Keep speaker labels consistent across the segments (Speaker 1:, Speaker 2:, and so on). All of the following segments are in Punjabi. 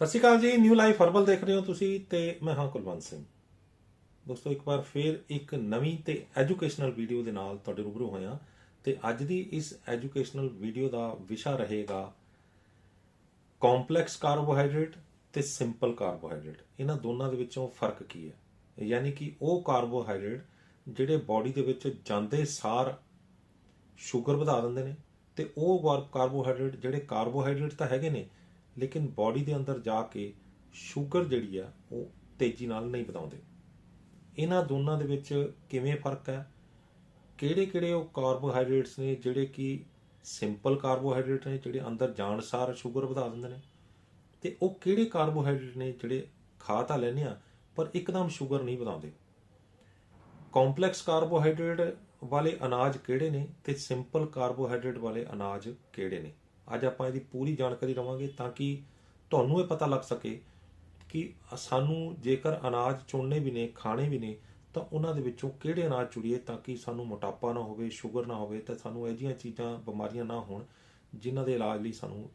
Speaker 1: ਸਤਿ ਸ਼੍ਰੀ ਅਕਾਲ ਜੀ ਨਿਊ ਲਾਈਫ ਹਰਬਲ ਦੇਖ ਰਹੇ ਹੋ ਤੁਸੀਂ ਤੇ ਮੈਂ ਹਾਂ ਕੁਲਵੰਤ ਸਿੰਘ। ਦੋਸਤੋ, ਇੱਕ ਵਾਰ ਫੇਰ ਇੱਕ ਨਵੀਂ ਤੇ ਐਜੂਕੇਸ਼ਨਲ ਵੀਡੀਓ ਦੇ ਨਾਲ ਤੁਹਾਡੇ ਰੂਬਰੂ ਹੋਇਆ ਤੇ ਅੱਜ ਦੀ ਇਸ ਐਜੂਕੇਸ਼ਨਲ ਵੀਡੀਓ ਦਾ ਵਿਸ਼ਾ ਰਹੇਗਾ ਕੰਪਲੈਕਸ ਕਾਰਬੋਹਾਈਡਰੇਟ ਤੇ ਸਿੰਪਲ ਕਾਰਬੋਹਾਈਡਰੇਟ ਇਹਨਾਂ ਦੋਨਾਂ ਦੇ ਵਿੱਚੋਂ ਫ਼ਰਕ ਕੀ ਹੈ? ਯਾਨੀ ਕਿ ਉਹ ਕਾਰਬੋਹਾਈਡਰੇਟ ਜਿਹੜੇ ਬਾਡੀ ਦੇ ਵਿੱਚ ਜਾਂਦੇ ਸਾਰ ਸ਼ੂਗਰ ਵਧਾ ਦਿੰਦੇ ਨੇ ਤੇ ਉਹ ਕਾਰਬੋਹਾਈਡਰੇਟ ਜਿਹੜੇ ਕਾਰਬੋਹਾਈਡਰੇਟ ਤਾਂ ਹੈਗੇ ਨੇ ਲੇਕਿਨ ਬਾਡੀ ਦੇ ਅੰਦਰ ਜਾ ਕੇ ਸ਼ੂਗਰ ਜਿਹੜੀ ਆ, ਉਹ ਤੇਜ਼ੀ ਨਾਲ ਨਹੀਂ ਵਧਾਉਂਦੇ। ਇਹਨਾਂ ਦੋਨਾਂ ਦੇ ਵਿੱਚ ਕਿਵੇਂ ਫ਼ਰਕ ਹੈ? ਕਿਹੜੇ ਕਿਹੜੇ ਉਹ ਕਾਰਬੋਹਾਈਡਰੇਟਸ ਨੇ ਜਿਹੜੇ ਕਿ ਸਿੰਪਲ ਕਾਰਬੋਹਾਈਡਰੇਟ ਨੇ, ਜਿਹੜੇ ਅੰਦਰ ਜਾਣ ਸਾਰ ਸ਼ੂਗਰ ਵਧਾ ਦਿੰਦੇ ਨੇ? ਤੇ ਉਹ ਕਿਹੜੇ ਕਾਰਬੋਹਾਈਡਰੇਟ ਨੇ ਜਿਹੜੇ ਖਾ ਤਾਂ ਲੈਂਦੇ ਆ, ਪਰ ਇੱਕਦਮ ਸ਼ੂਗਰ ਨਹੀਂ ਵਧਾਉਂਦੇ? ਕੰਪਲੈਕਸ ਕਾਰਬੋਹਾਈਡਰੇਟ ਵਾਲੇ ਅਨਾਜ ਕਿਹੜੇ ਨੇ ਤੇ ਸਿੰਪਲ ਕਾਰਬੋਹਾਈਡਰੇਟ ਵਾਲੇ ਅਨਾਜ ਕਿਹੜੇ ਨੇ? ਅੱਜ ਆਪਾਂ ਇਹਦੀ ਪੂਰੀ ਜਾਣਕਾਰੀ ਲਵਾਂਗੇ ਤਾਂ ਕਿ ਤੁਹਾਨੂੰ ਇਹ ਪਤਾ ਲੱਗ ਸਕੇ ਕਿ ਸਾਨੂੰ ਜੇਕਰ ਅਨਾਜ ਚੁਣਨੇ ਵੀ ਨੇ, ਖਾਣੇ ਵੀ ਨੇ, ਤਾਂ ਉਹਨਾਂ ਦੇ ਵਿੱਚੋਂ ਕਿਹੜੇ ਅਨਾਜ ਚੁਣੀਏ ਤਾਂ ਕਿ ਸਾਨੂੰ ਮੋਟਾਪਾ ਨਾ ਹੋਵੇ, ਸ਼ੂਗਰ ਨਾ ਹੋਵੇ ਤੇ ਸਾਨੂੰ ਇਹ ਜਿਹੀਆਂ ਚੀਜ਼ਾਂ, ਬਿਮਾਰੀਆਂ ਨਾ ਹੋਣ ਜਿਨ੍ਹਾਂ ਦੇ ਇਲਾਜ ਲਈ ਸਾਨੂੰ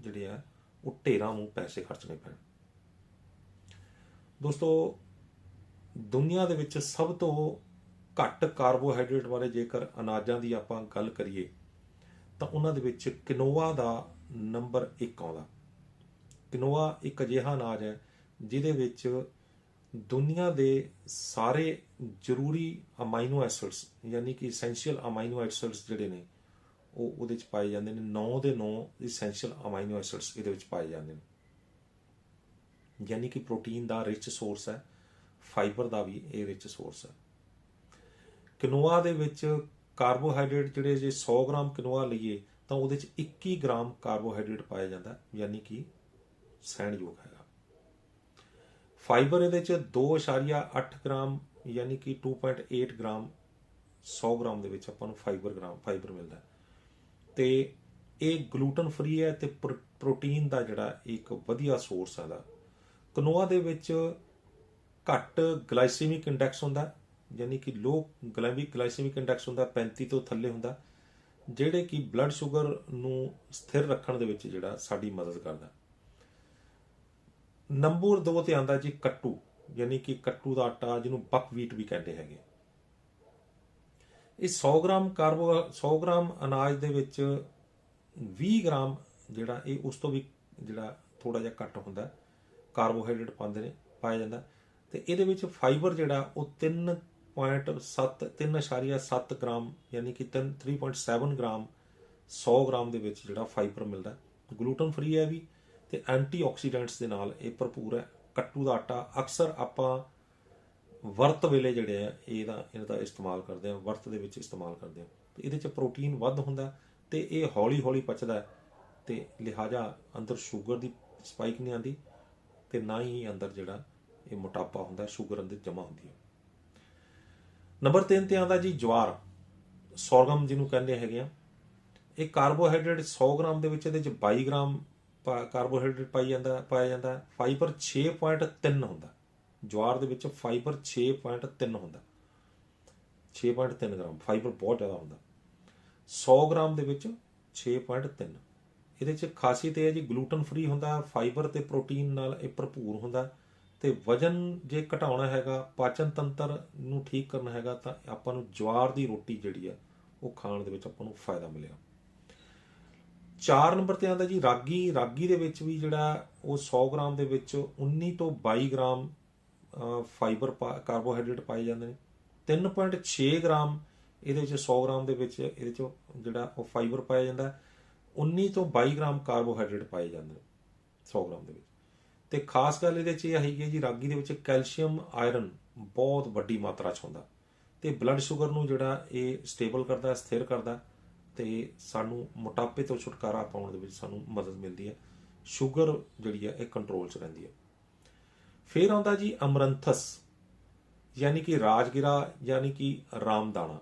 Speaker 1: ਜਿਹੜੇ ਆ, ਉਹ ਢੇਰਾਂ ਨੂੰ ਪੈਸੇ ਖਰਚਣੇ ਪੈਣ। ਦੋਸਤੋ, ਦੁਨੀਆ ਦੇ ਵਿੱਚ ਸਭ ਤੋਂ ਘੱਟ ਕਾਰਬੋਹਾਈਡਰੇਟ ਵਾਲੇ ਜੇਕਰ ਅਨਾਜਾਂ ਦੀ ਆਪਾਂ ਗੱਲ ਕਰੀਏ ਤਾਂ ਉਹਨਾਂ ਦੇ ਵਿੱਚ ਕਿਨੋਆ ਦਾ ਨੰਬਰ 1 ਆਉਂਦਾ। ਕਿਨੋਆ ਇੱਕ ਅਜਿਹਾ ਅਨਾਜ ਹੈ ਜਿਹਦੇ ਵਿੱਚ ਦੁਨੀਆ ਦੇ ਸਾਰੇ ਜ਼ਰੂਰੀ ਅਮਾਈਨੋ ਐਸਿਡਸ, ਯਾਨੀ ਕਿ ਐਸੈਂਸ਼ੀਅਲ ਅਮਾਈਨੋ ਐਸਿਡਸ ਜਿਹੜੇ ਨੇ, ਉਹ ਉਹਦੇ 'ਚ ਪਾਏ ਜਾਂਦੇ ਨੇ। 9 ਦੇ 9 ਐਸੈਂਸ਼ੀਅਲ ਅਮਾਈਨੋ ਐਸਿਡਸ ਇਹਦੇ ਵਿੱਚ ਪਾਏ ਜਾਂਦੇ ਨੇ। ਯਾਨੀ ਕਿ ਪ੍ਰੋਟੀਨ ਦਾ ਰਿਚ ਸੋਰਸ ਹੈ ਫਾਈਬਰ ਦਾ ਵੀ ਇਹ ਰਿਚ ਸੋਰਸ ਹੈ। ਕਿਨੋਆ ਦੇ ਵਿੱਚ ਕਾਰਬੋਹਾਈਡਰੇਟ ਜਿਹੜੇ ਜੇ 100 ਗ੍ਰਾਮ ਕਿਨੋਆ ਲਈਏ, ਤਾਂ ਉਹਦੇ ਚ 21 ਗ੍ਰਾਮ ਕਾਰਬੋਹਾਈਡਰੇਟ ਪਾਇਆ ਜਾਂਦਾ, ਯਾਨੀ ਕਿ ਸਹਿਣਯੋਗ ਹੈਗਾ ਫਾਈਬਰ ਇਹਦੇ ਚ 2.8 ਗ੍ਰਾਮ, ਯਾਨੀ ਕਿ 2.8 ਗ੍ਰਾਮ 100 ਗ੍ਰਾਮ ਦੇ ਵਿੱਚ ਆਪਾਂ ਨੂੰ ਫਾਈਬਰ ਗ੍ਰਾਮ, ਫਾਈਬਰ ਮਿਲਦਾ ਹੈ। ਤੇ ਇਹ ਗਲੂਟਨ ਫ੍ਰੀ ਹੈ ਤੇ ਪ੍ਰੋ- ਪ੍ਰੋਟੀਨ ਦਾ ਜਿਹੜਾ ਇੱਕ ਵਧੀਆ ਸੋਰਸ ਹੈ ਦਾ ਕਨੋਆ ਦੇ ਵਿੱਚ ਘੱਟ ਗਲਾਈਸੀਮਿਕ ਇੰਡੈਕਸ ਹੁੰਦਾ ਯਾਨੀ ਕਿ ਲੋ ਗਲਾਈਮਿਕ ਗਲਾਈਸੈਮਿਕ ਇੰਡੈਕਸ ਹੁੰਦਾ ਹੈ, 35 ਤੋਂ ਥੱਲੇ ਹੁੰਦਾ ਜਿਹੜੇ ਕਿ ਬਲੱਡ ਸ਼ੂਗਰ ਨੂੰ ਸਥਿਰ ਰੱਖਣ ਦੇ ਵਿੱਚ ਜਿਹੜਾ ਸਾਡੀ ਮਦਦ ਕਰਦਾ। ਨੰਬਰ 2 ਤੇ ਆਂਦਾ ਜੀ ਕੱਟੂ ਯਾਨੀ ਕਿ ਕੱਟੂ ਦਾ ਆਟਾ ਜਿਹਨੂੰ ਬਕਵੀਟ ਵੀ ਕਹਿੰਦੇ ਹੈਗੇ। ਇਹ 100 ਗ੍ਰਾਮ ਕਾਰਬੋ 100 ਗ੍ਰਾਮ ਅਨਾਜ ਦੇ ਵਿੱਚ 20 ਗ੍ਰਾਮ ਜਿਹੜਾ ਇਹ ਉਸ ਤੋਂ ਵੀ ਜਿਹੜਾ ਥੋੜਾ ਜਿਹਾ ਘੱਟ ਹੁੰਦਾ ਕਾਰਬੋਹਾਈਡਰੇਟ ਪਾਉਂਦੇ ਨੇ ਪਾਇਆ ਜਾਂਦਾ। ਤੇ ਇਹਦੇ ਵਿੱਚ ਫਾਈਬਰ ਜਿਹੜਾ ਉਹ 3.7 3.7 ਗ੍ਰਾਮ ਯਾਨੀ ਕਿ 3 3.7 ਗ੍ਰਾਮ 100 ਗ੍ਰਾਮ ਦੇ ਵਿੱਚ ਜਿਹੜਾ ਫਾਈਬਰ ਮਿਲਦਾ ਗਲੂਟਨ ਫ੍ਰੀ ਹੈ ਵੀ ਤੇ ਐਂਟੀਆਕਸੀਡੈਂਟਸ ਦੇ ਨਾਲ ਇਹ ਭਰਪੂਰ ਹੈ ਕੱਟੂ ਦਾ ਆਟਾ ਅਕਸਰ ਆਪਾਂ ਵਰਤ ਵੇਲੇ ਜਿਹੜੇ ਆ ਇਹਦਾ ਇਹਦਾ ਇਸਤੇਮਾਲ ਕਰਦੇ ਆ ਵਰਤ ਦੇ ਵਿੱਚ ਇਸਤੇਮਾਲ ਕਰਦੇ ਆ ਤੇ ਇਹਦੇ ਚ ਪ੍ਰੋਟੀਨ ਵੱਧ ਹੁੰਦਾ ਤੇ ਇਹ ਹੌਲੀ ਹੌਲੀ ਪਚਦਾ ਹੈ ਤੇ ਲਿਹਾਜ਼ਾ ਅੰਦਰ ਸ਼ੂਗਰ ਦੀ ਸਪਾਈਕ ਨਹੀਂ ਆਂਦੀ ਤੇ ਨਾ ਹੀ ਅੰਦਰ ਜਿਹੜਾ ਇਹ ਮੋਟਾਪਾ ਹੁੰਦਾ ਸ਼ੂਗਰ ਅੰਦਰ ਜਮਾ ਹੁੰਦੀ ਹੈ ਨੰਬਰ 3 ਤੇ ਆਉਂਦਾ ਜੀ ਜਵਾਰ, ਸੋਰਗਮ ਜਿਹਨੂੰ ਕਹਿੰਦੇ ਹੈਗੇ ਆ। ਇਹ ਕਾਰਬੋਹਾਈਡਰੇਟ 100 ਗ੍ਰਾਮ ਦੇ ਵਿੱਚ ਇਹਦੇ ਚ 22 ਗ੍ਰਾਮ ਪਾ- ਕਾਰਬੋਹਾਈਡਰੇਟ ਪਾਈ ਜਾਂਦਾ, ਪਾਇਆ ਜਾਂਦਾ ਹੈ। ਫਾਈਬਰ 6.3 ਹੁੰਦਾ। ਜਵਾਰ ਦੇ ਵਿੱਚ ਫਾਈਬਰ 6.3 ਹੁੰਦਾ। 6.3 ਗ੍ਰਾਮ ਫਾਈਬਰ ਬਹੁਤ ਜ਼ਿਆਦਾ ਹੁੰਦਾ। 100 ਗ੍ਰਾਮ ਦੇ ਵਿੱਚ 6.3 ਇਹਦੇ ਚ ਖਾਸੀਅਤ ਇਹ ਹੈ ਜੀ ਗਲੂਟਨ ਫ੍ਰੀ ਹੁੰਦਾ ਫਾਈਬਰ ਤੇ ਪ੍ਰੋਟੀਨ ਨਾਲ ਇਹ ਭਰਪੂਰ ਹੁੰਦਾ। ਤੇ ਵਜਨ ਜੇ ਘਟਾਉਣਾ ਹੈਗਾ, ਪਾਚਨ ਤੰਤਰ ਨੂੰ ਠੀਕ ਕਰਨਾ ਹੈਗਾ, ਤਾਂ ਆਪਾਂ ਨੂੰ ਜਵਾਰ ਦੀ ਰੋਟੀ ਜਿਹੜੀ ਆ, ਉਹ ਖਾਣ ਦੇ ਵਿੱਚ ਆਪਾਂ ਨੂੰ ਫਾਇਦਾ ਮਿਲਿਆ। 4 ਨੰਬਰ ਤੇ ਆਉਂਦਾ ਜੀ, ਰਾਗੀ ਰਾਗੀ ਦੇ ਵਿੱਚ ਵੀ ਜਿਹੜਾ ਉਹ 100 ਗ੍ਰਾਮ ਦੇ ਵਿੱਚ 19 ਤੋਂ 22 ਗ੍ਰਾਮ ਫਾਈਬਰ ਪਾ- ਕਾਰਬੋਹਾਈਡਰੇਟ ਪਾਏ ਜਾਂਦੇ ਨੇ। 3.6 ਗ੍ਰਾਮ ਇਹਦੇ ਵਿੱਚ 100 ਗ੍ਰਾਮ ਦੇ ਵਿੱਚ ਇਹਦੇ ਚ ਜਿਹੜਾ ਉਹ ਫਾਈਬਰ ਪਾਇਆ ਜਾਂਦਾ। ਹੈ। 19 ਤੋਂ 22 ਗ੍ਰਾਮ ਕਾਰਬੋਹਾਈਡਰੇਟ ਪਾਏ ਜਾਂਦੇ ਨੇ 100 ਗ੍ਰਾਮ ਦੇ ਵਿੱਚ। ਤੇ ਖਾਸ ਗੱਲ ਇਹਦੇ ਚ ਇਹ ਹੈਗੀ ਹੈ ਜੀ, ਰਾਗੀ ਦੇ ਵਿੱਚ ਕੈਲਸ਼ੀਅਮ, ਆਇਰਨ ਬਹੁਤ ਵੱਡੀ ਮਾਤਰਾ ਚ ਹੁੰਦਾ। ਤੇ ਬਲੱਡ ਸ਼ੂਗਰ ਨੂੰ ਜਿਹੜਾ ਇਹ ਸਟੇਬਲ ਕਰਦਾ, ਸਥਿਰ ਕਰਦਾ, ਤੇ ਸਾਨੂੰ ਮੋਟਾਪੇ ਤੋਂ ਛੁਟਕਾਰਾ ਪਾਉਣ ਦੇ ਵਿੱਚ ਸਾਨੂੰ ਮਦਦ ਮਿਲਦੀ ਹੈ। ਸ਼ੂਗਰ ਜਿਹੜੀ ਹੈ, ਇਹ ਕੰਟਰੋਲ 'ਚ ਰਹਿੰਦੀ ਹੈ। ਫਿਰ ਆਉਂਦਾ ਜੀ ਅਮਰੰਥਸ, ਯਾਨੀ ਕਿ ਰਾਜਗਿਰਾ, ਯਾਨੀ ਕਿ ਰਾਮਦਾਣਾ।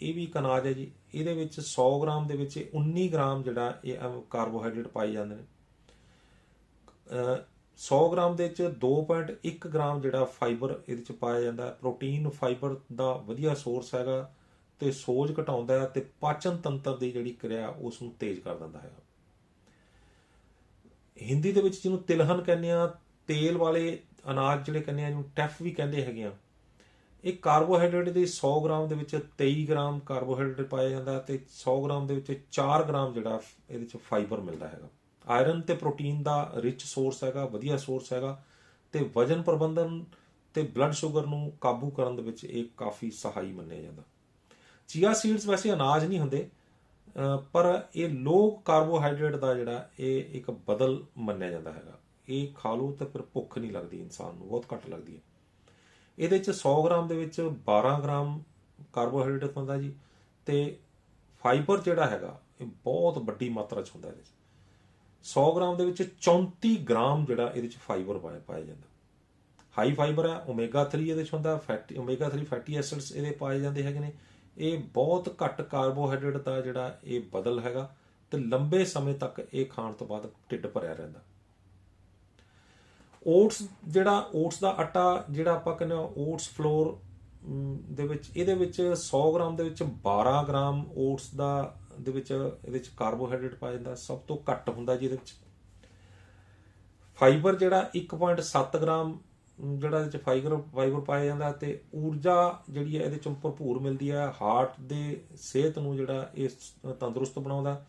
Speaker 1: ਇਹ ਵੀ ਇੱਕ ਅਨਾਜ ਹੈ ਜੀ। ਇਹਦੇ ਵਿੱਚ 100 ਗ੍ਰਾਮ ਦੇ ਵਿੱਚ 19 ਗ੍ਰਾਮ ਜਿਹੜਾ ਇਹ ਕਾਰਬੋਹਾਈਡਰੇਟ ਪਾਏ ਜਾਂਦੇ ਨੇ। 100 ਗ੍ਰਾਮ ਦੇ ਵਿੱਚ 2.1 ਗ੍ਰਾਮ ਜਿਹੜਾ ਫਾਈਬਰ ਇਹਦੇ ਚ ਪਾਇਆ ਜਾਂਦਾ ਹੈ। ਪ੍ਰੋਟੀਨ ਫਾਈਬਰ ਦਾ ਵਧੀਆ ਸੋਰਸ ਹੈਗਾ ਤੇ ਸੋਜ ਘਟਾਉਂਦਾ ਹੈ ਤੇ ਪਾਚਨ ਤੰਤਰ ਦੀ ਜਿਹੜੀ ਕਿਰਿਆ ਉਸ ਨੂੰ ਤੇਜ਼ ਕਰ ਦਿੰਦਾ ਹੈ। ਹਿੰਦੀ ਦੇ ਵਿੱਚ ਜਿਹਨੂੰ ਤਿਲਹਨ ਕਹਿੰਦੇ ਆ ਤੇਲ ਵਾਲੇ ਅਨਾਜ ਜਿਹੜੇ ਕਹਿੰਦੇ ਆ ਜਿਹਨੂੰ ਟੈਫ ਵੀ ਕਹਿੰਦੇ ਹੈਗੇ ਆ ਇਹ ਕਾਰਬੋਹਾਈਡਰੇਟ ਦੇ 100 ਗ੍ਰਾਮ ਦੇ ਵਿੱਚ 23 ਗ੍ਰਾਮ ਕਾਰਬੋਹਾਈਡਰੇਟ ਪਾਇਆ ਜਾਂਦਾ ਤੇ 100 ਗ੍ਰਾਮ ਦੇ ਵਿੱਚ 4 ਗ੍ਰਾਮ ਜਿਹੜਾ ਇਹਦੇ ਵਿੱਚ ਫਾਈਬਰ ਮਿਲਦਾ ਹੈਗਾ। ਆਇਰਨ ਤੇ ਪ੍ਰੋਟੀਨ ਦਾ ਰਿਚ ਸੋਰਸ ਹੈਗਾ, ਵਧੀਆ ਸੋਰਸ ਹੈਗਾ ਤੇ ਵਜਨ ਪ੍ਰਬੰਧਨ ਤੇ ਬਲੱਡ ਸ਼ੂਗਰ ਨੂੰ ਕਾਬੂ ਕਰਨ ਦੇ ਵਿੱਚ ਇਹ ਕਾਫੀ ਸਹਾਈ ਮੰਨਿਆ ਜਾਂਦਾ। ਚੀਆ ਸੀਡਸ ਵੈਸੇ ਅਨਾਜ ਨਹੀਂ ਹੁੰਦੇ ਪਰ ਇਹ ਲੋ ਕਾਰਬੋਹਾਈਡਰੇਟ ਦਾ ਜਿਹੜਾ ਇਹ ਇੱਕ ਬਦਲ ਮੰਨਿਆ ਜਾਂਦਾ ਹੈਗਾ। ਇਹ ਖਾ ਲਓ ਤਾਂ ਫਿਰ ਭੁੱਖ ਨਹੀਂ ਲੱਗਦੀ ਇਨਸਾਨ ਨੂੰ, ਬਹੁਤ ਘੱਟ ਲੱਗਦੀ ਹੈ। ਇਹਦੇ ਚ 100 ਗ੍ਰਾਮ ਦੇ ਵਿੱਚ 12 ਗ੍ਰਾਮ ਕਾਰਬੋਹਾਈਡਰੇਟ ਹੁੰਦਾ ਜੀ ਤੇ ਫਾਈਬਰ ਜਿਹੜਾ ਹੈਗਾ, ਇਹ ਬਹੁਤ ਵੱਡੀ ਮਾਤਰਾ ਚ ਹੁੰਦਾ ਇਹਦੇ ਚ। 100 ਗ੍ਰਾਮ ਦੇ ਵਿੱਚ 34 ਗ੍ਰਾਮ ਜਿਹੜਾ ਇਹਦੇ ਚ ਫਾਈਬਰ ਪਾਇਆ ਪਾਇਆ ਜਾਂਦਾ। ਹਾਈ ਫਾਈਬਰ ਹੈ ਓਮੇਗਾ 3 ਇਹਦੇ ਚ ਹੁੰਦਾ ਫੈਟੀ ਓਮੇਗਾ 3 ਫੈਟੀ ਐਸਿਡਸ ਇਹਦੇ ਪਾਏ ਜਾਂਦੇ ਹੈਗੇ ਨੇ। ਇਹ ਬਹੁਤ ਘੱਟ ਕਾਰਬੋਹਾਈਡਰੇਟ ਦਾ ਜਿਹੜਾ ਇਹ ਬਦਲ ਹੈਗਾ ਤੇ ਲੰਬੇ ਸਮੇਂ ਤੱਕ ਇਹ ਖਾਣ ਤੋਂ ਬਾਅਦ ਢਿੱਡ ਭਰਿਆ ਰਹਿੰਦਾ। ਓਟਸ ਜਿਹੜਾ ਓਟਸ ਦਾ ਆਟਾ ਜਿਹੜਾ ਆਪਾਂ ਕਹਿੰਦੇ ਆ ਓਟਸ ਫਲੋਰ ਦੇ ਵਿੱਚ, ਇਹਦੇ ਵਿੱਚ 100 ਗ੍ਰਾਮ ਦੇ ਵਿੱਚ 12 ਗ੍ਰਾਮ ਓਟਸ ਦਾ ਦੇ ਵਿੱਚ, ਇਹਦੇ ਵਿੱਚ ਕਾਰਬੋਹਾਈਡਰੇਟ ਪਾਇਆ ਜਾਂਦਾ, ਸਭ ਤੋਂ ਘੱਟ ਹੁੰਦਾ ਜੀ ਇਹਦੇ ਵਿੱਚ ਫਾਈਬਰ ਜਿਹੜਾ 1.7 ਗ੍ਰਾਮ ਜਿਹੜਾ ਇਹਦੇ ਚ ਫਾਈਬਰ ਫਾਈਬਰ ਪਾਇਆ ਜਾਂਦਾ ਤੇ ਊਰਜਾ ਜਿਹੜੀ ਹੈ ਇਹਦੇ ਚੋਂ ਭਰਪੂਰ ਮਿਲਦੀ ਹੈ ਹਾਰਟ ਦੇ ਸਿਹਤ ਨੂੰ ਜਿਹੜਾ ਇਹ ਤੰਦਰੁਸਤ ਬਣਾਉਂਦਾ